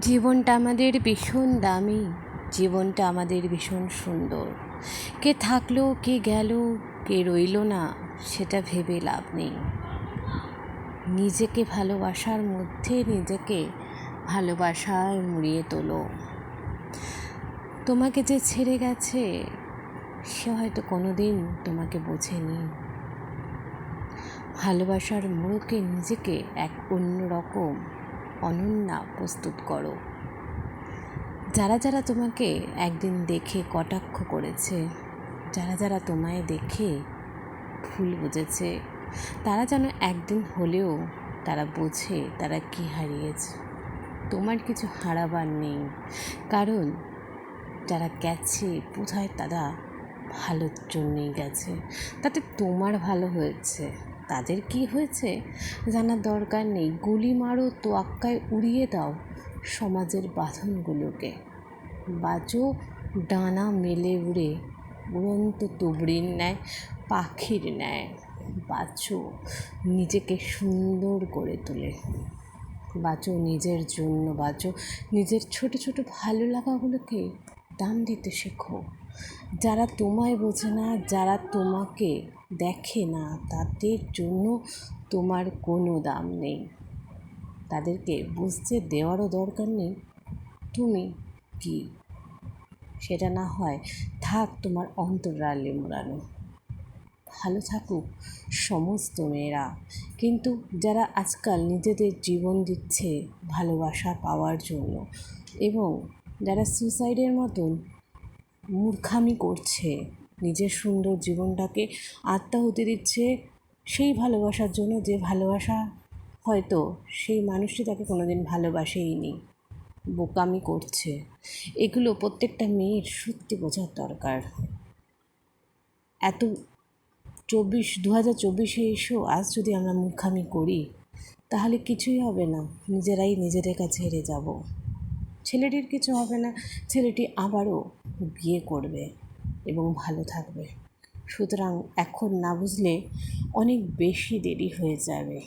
জীবনটা আমাদের ভীষণ দামি, জীবনটা আমাদের ভীষণ সুন্দর। কে থাকল, কে গেল, কে রইল না, সেটা ভেবে লাভ নেই। নিজেকে ভালোবাসার মধ্যে নিজেকে ভালোবাসায় মুড়িয়ে তোলো। তোমাকে যে ছেড়ে গেছে, সে হয়তো কোনো দিন তোমাকে বোঝেনি। ভালোবাসার মোড়কে নিজেকে এক অন্যরকম অনন্যা প্রস্তুত করো। যারা যারা তোমাকে একদিন দেখে কটাক্ষ করেছে, যারা যারা তোমায় দেখে ভুল বুঝেছে, তারা যেন একদিন হলেও তারা বোঝে তারা কি হারিয়েছে। তোমার কিছু হারাবার নেই, কারণ যারা গেছে বোধহয় তারা ভালোর জন্যেই গেছে, তাতে তোমার ভালো হয়েছে। তাদের কি হয়েছে জানার দরকার নেই। গুলি মারো, তোয়াক্কায় উড়িয়ে দাও সমাজের বাঁধনগুলোকে। বাজো, ডানা মেলে উড়ে, উড়ন্ত তুবড়ির ন্যায়, পাখির ন্যায় বাঁচো নিজেকে সুন্দর করে তোলে। বাঁচো নিজের জন্য বাঁচো নিজের ছোট ছোট ভালো লাগাগুলোকে দাম দিতে শেখো। যারা তোমায় বোঝে না, যারা তোমাকে দেখে না, তাদের জন্য তোমার কোনো দাম নেই। তাদেরকে বুঝতে দেওয়ারও দরকার নেই। তুমি কি? সেটা না হয় থাক তোমার অন্তরালে মোড়ানো। ভালো থাকুক সমস্ত মেয়েরা। কিন্তু যারা আজকাল নিজেদের জীবন দিচ্ছে ভালোবাসা পাওয়ার জন্য এবং যারা সুসাইডের মতন মূর্খামি করছে। নিজের সুন্দর জীবনটাকে আত্মাহুতি দিচ্ছে সেই ভালোবাসার জন্য যে ভালোবাসা হয়তো সেই মানুষটি তাকে কোনোদিন ভালোবাসেই নি বোকামি করছে। এগুলো প্রত্যেকটা মেয়ের সত্যি বোঝার দরকার। এত চব্বিশ দু হাজার চব্বিশে এসেও আজ যদি আমরা মূর্খামি করি, তাহলে কিছুই হবে না। নিজেরাই নিজেদের কাছে হেরে যাব। ছেলেটির কিছু হবে না। ছেলেটি আবারও বিয়ে করবে এবং ভালো থাকবে। সুতরাং এখন না বুঝলে অনেক বেশি দেরি হয়ে যাবে।